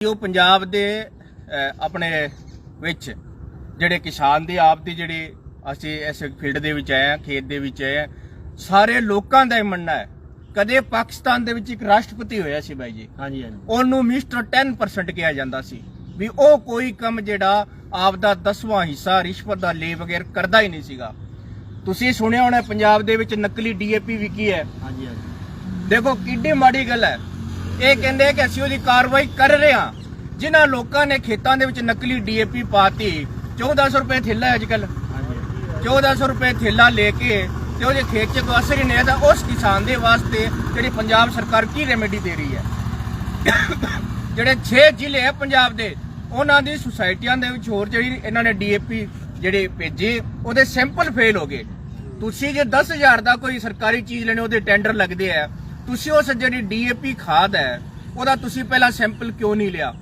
ਉਹ ਪੰਜਾਬ ਦੇ ਆਪਣੇ ਵਿੱਚ ਜਿਹੜੇ ਕਿਸਾਨ ਦੀ ਆਪ ਦੀ ਜਿਹੜੀ ਅਸੀਂ ਇਸ ਫੀਲਡ ਦੇ ਵਿੱਚ ਆਏ ਆ ਖੇਤ ਦੇ ਵਿੱਚ ਆਏ ਆ ਸਾਰੇ ਲੋਕਾਂ ਦਾ ਇਹ ਮੰਨਣਾ ਹੈ। ਕਦੇ ਪਾਕਿਸਤਾਨ ਦੇ ਵਿੱਚ ਇੱਕ ਰਾਸ਼ਟਰਪਤੀ ਹੋਇਆ ਸੀ ਬਾਈ ਜੀ। ਹਾਂਜੀ ਹਾਂਜੀ। ਉਹਨੂੰ ਮਿਸਟਰ 10% ਕਿਹਾ ਜਾਂਦਾ ਸੀ ਵੀ ਉਹ ਕੋਈ ਕੰਮ ਜਿਹੜਾ ਆਪ ਦਾ ਦਸਵਾਂ ਹਿੱਸਾ ਰਿਸ਼ਵਤ ਦਾ ਲੈ ਵਗੈਰ ਕਰਦਾ ਹੀ ਨਹੀਂ ਸੀਗਾ। ਤੁਸੀਂ ਸੁਣਿਆ ਹੋਣਾ ਪੰਜਾਬ ਦੇ ਵਿੱਚ ਨਕਲੀ ਡੀਏਪੀ ਵਿਕੀ ਹੈ? ਹਾਂਜੀ ਹਾਂਜੀ। ਦੇਖੋ ਕਿੱਡੀ ਮਾੜੀ ਗੱਲ ਹੈ। ਇਹ ਕਹਿੰਦੇ ਕਿ ਅਸੀਂ ਉਹਦੀ ਕਾਰਵਾਈ ਕਰ ਰਹੇ ਹਾਂ। ਜਿਨ੍ਹਾਂ ਲੋਕਾਂ ਨੇ ਖੇਤਾਂ ਦੇ ਵਿੱਚ ਨਕਲੀ ਡੀਏਪੀ ਪਾਤੀ। 1400 ਰੁਪਏ ਥੈਲਾ ਅੱਜ ਕੱਲ ਹਾਂਜੀ 1400 ਰੁਪਏ ਥੈਲਾ ਲੈ ਕੇ ਤੇ ਉਹਦੇ ਖੇਤ 'ਚ ਕੋਈ ਅਸਰ ਹੀ ਨਹੀਂ ਆਦਾ ਉਸ ਕਿਸਾਨ ਦੇ ਵਾਸਤੇ ਜਿਹੜੀ ਪੰਜਾਬ ਸਰਕਾਰ ਕੀ ਰੈਮੇਡੀ ਦੇ ਰਹੀ ਹੈ? ਜਿਹੜੇ 6 ਜ਼ਿਲ੍ਹੇ ਹੈ ਪੰਜਾਬ ਦੇ, ਉਹਨਾਂ ਦੀ ਸੁਸਾਇਟੀਆਂ ਦੇ ਵਿੱਚ ਹੋਰ ਜਿਹੜੀ ਇਹਨਾਂ ਨੇ ਡੀਏਪੀ ਜਿਹੜੇ ਭੇਜੇ, ਉਹਦੇ ਸੈਂਪਲ ਫੇਲ ਹੋ ਗਏ। ਤੁਸੀਂ ਜੇ 10000 ਦਾ ਕੋਈ ਸਰਕਾਰੀ ਚੀਜ਼ ਲੈਣੇ, ਉਹਦੇ ਟੈਂਡਰ ਲੱਗਦੇ ਆ ਤੁਸੀਂ ਉਸ ਜਿਹੜੀ ਡੀਏਪੀ ਖਾਦ ਹੈ ਉਹਦਾ ਤੁਸੀਂ ਪਹਿਲਾਂ ਸੈਂਪਲ ਕਿਉਂ ਨਹੀਂ ਲਿਆ?